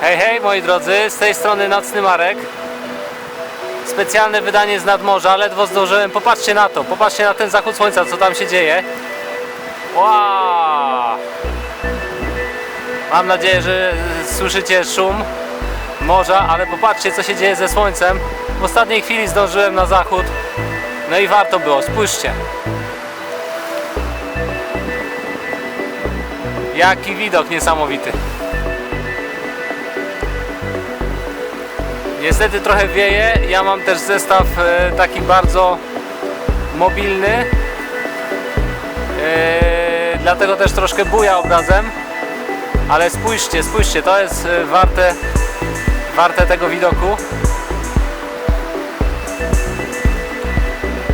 Hej, hej moi drodzy, z tej strony Nocny Marek. Specjalne wydanie z nadmorza, ledwo zdążyłem. Popatrzcie na to, popatrzcie na ten zachód słońca, co tam się dzieje. Wow! Mam nadzieję, że słyszycie szum morza, ale popatrzcie co się dzieje ze słońcem. W ostatniej chwili zdążyłem na zachód. No i warto było, spójrzcie. Jaki widok niesamowity. Niestety trochę wieje. Ja mam też zestaw e, taki bardzo mobilny. E, dlatego też troszkę buja obrazem. Ale spójrzcie, spójrzcie, to jest e, warte, warte tego widoku.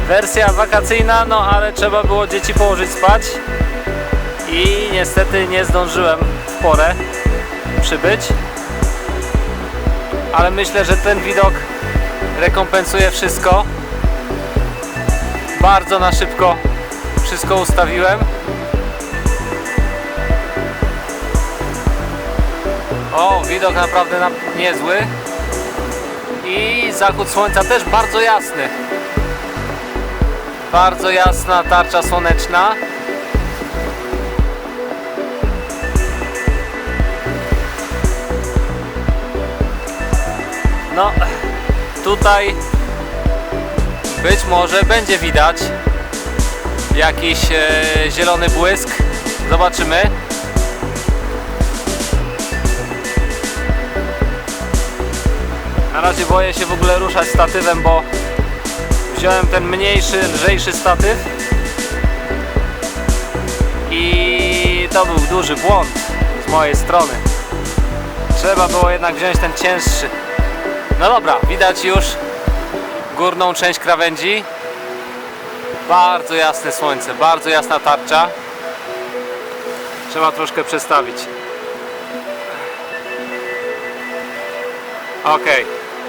Wersja wakacyjna, no ale trzeba było dzieci położyć spać. I niestety nie zdążyłem w porę przybyć ale myślę, że ten widok rekompensuje wszystko. Bardzo na szybko wszystko ustawiłem. O, widok naprawdę na- niezły. I zachód słońca też bardzo jasny. Bardzo jasna tarcza słoneczna. No, tutaj być może będzie widać jakiś e, zielony błysk. Zobaczymy. Na razie boję się w ogóle ruszać statywem, bo wziąłem ten mniejszy, lżejszy statyw i to był duży błąd z mojej strony. Trzeba było jednak wziąć ten cięższy. No dobra, widać już górną część krawędzi. Bardzo jasne słońce, bardzo jasna tarcza. Trzeba troszkę przestawić. Ok,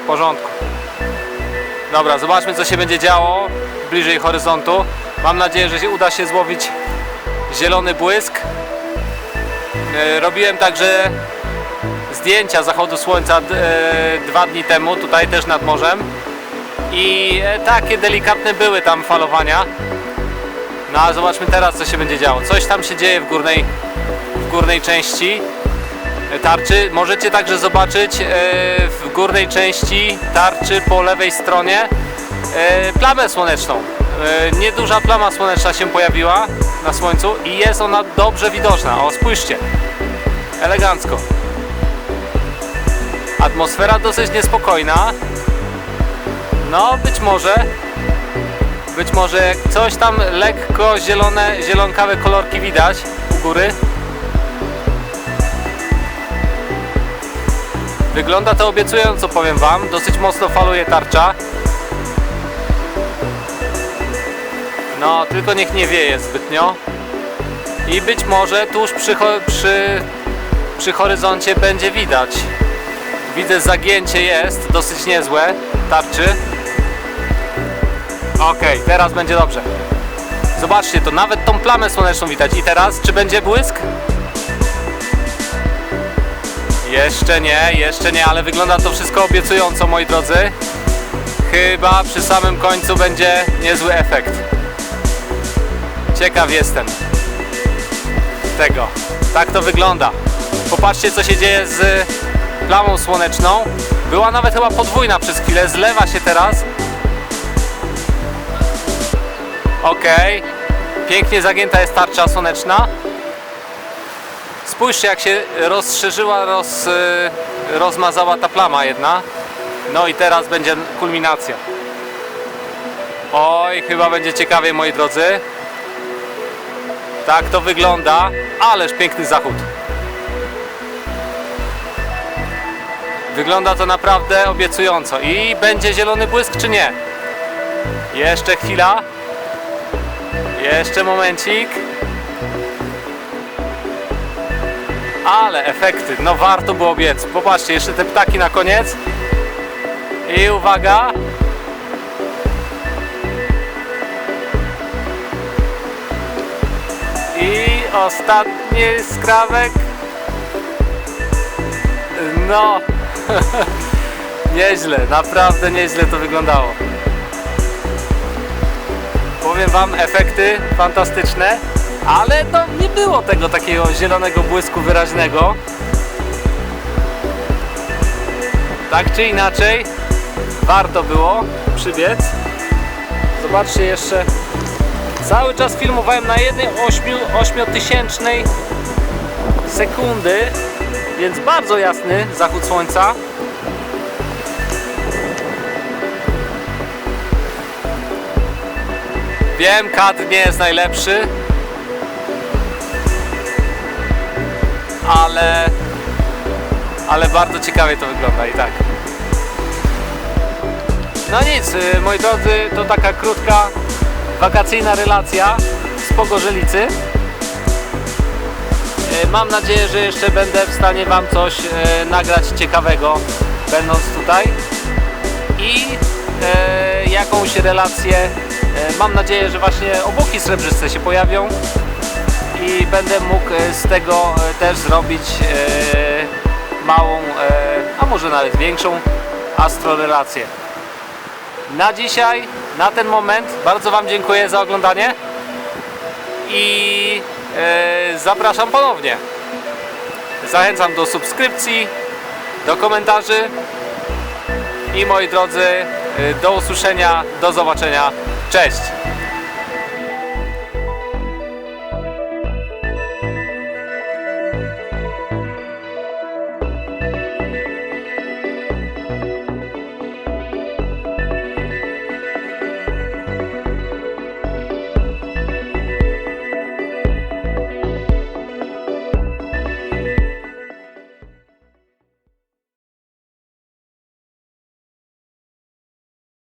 w porządku. Dobra, zobaczmy co się będzie działo bliżej horyzontu. Mam nadzieję, że się uda się złowić zielony błysk. E, Robiłem także zdjęcia zachodu słońca e, dwa dni temu, tutaj też nad morzem. I e, takie delikatne były tam falowania. No a zobaczmy teraz co się będzie działo. Coś tam się dzieje w górnej, w górnej części e, tarczy. Możecie także zobaczyć w górnej części tarczy po lewej stronie plamę słoneczną. Nieduża plama słoneczna się pojawiła na słońcu i jest ona dobrze widoczna. O, spójrzcie. Elegancko. Atmosfera dosyć niespokojna. No, być może. Być może coś tam lekko zielone, zielonkawe kolorki widać u góry. Wygląda to obiecująco, powiem Wam. Dosyć mocno faluje tarcza. No, tylko niech nie wieje zbytnio. I być może tuż przy, przy, przy horyzoncie będzie widać. Widzę zagięcie jest dosyć niezłe tarczy. Ok, teraz będzie dobrze. Zobaczcie, to nawet tą plamę słoneczną widać. I teraz, czy będzie błysk? Jeszcze nie, jeszcze nie, ale wygląda to wszystko obiecująco, moi drodzy. Chyba przy samym końcu będzie niezły efekt. Ciekaw jestem tego. Tak to wygląda. Popatrzcie, co się dzieje z plamą słoneczną. Była nawet chyba podwójna przez chwilę, zlewa się teraz. Ok, pięknie zagięta jest tarcza słoneczna. Spójrzcie, jak się rozszerzyła, roz, y, rozmazała ta plama jedna. No i teraz będzie kulminacja. Oj, chyba będzie ciekawie, moi drodzy. Tak to wygląda, ależ piękny zachód. Wygląda to naprawdę obiecująco. I będzie zielony błysk, czy nie? Jeszcze chwila. Jeszcze momencik. Ale efekty, no warto było biec. Popatrzcie, jeszcze te ptaki na koniec. I uwaga. I ostatni skrawek. No, nieźle, naprawdę nieźle to wyglądało. Powiem Wam, efekty fantastyczne, ale no nie było tego takiego zielonego błysku wyraźnego. Tak czy inaczej, warto było przybiec. Zobaczcie jeszcze, cały czas filmowałem na jednej 8 tysięcznej sekundy, więc bardzo jasny zachód słońca. Wiem, kadr nie jest najlepszy, ale, ale bardzo ciekawie to wygląda i tak. No nic, y, moi drodzy, to taka krótka wakacyjna relacja z Pogorzelicy. Mam nadzieję, że jeszcze będę w stanie Wam coś y, nagrać ciekawego, będąc tutaj. I e, jakąś relację. E, mam nadzieję, że właśnie obłoki srebrzyste się pojawią i będę mógł e, z tego e, też zrobić e, małą, e, a może nawet większą astrorelację. Na dzisiaj, na ten moment bardzo Wam dziękuję za oglądanie i e, zapraszam ponownie. Zachęcam do subskrypcji, do komentarzy i moi drodzy, y, do usłyszenia, do zobaczenia. Cześć!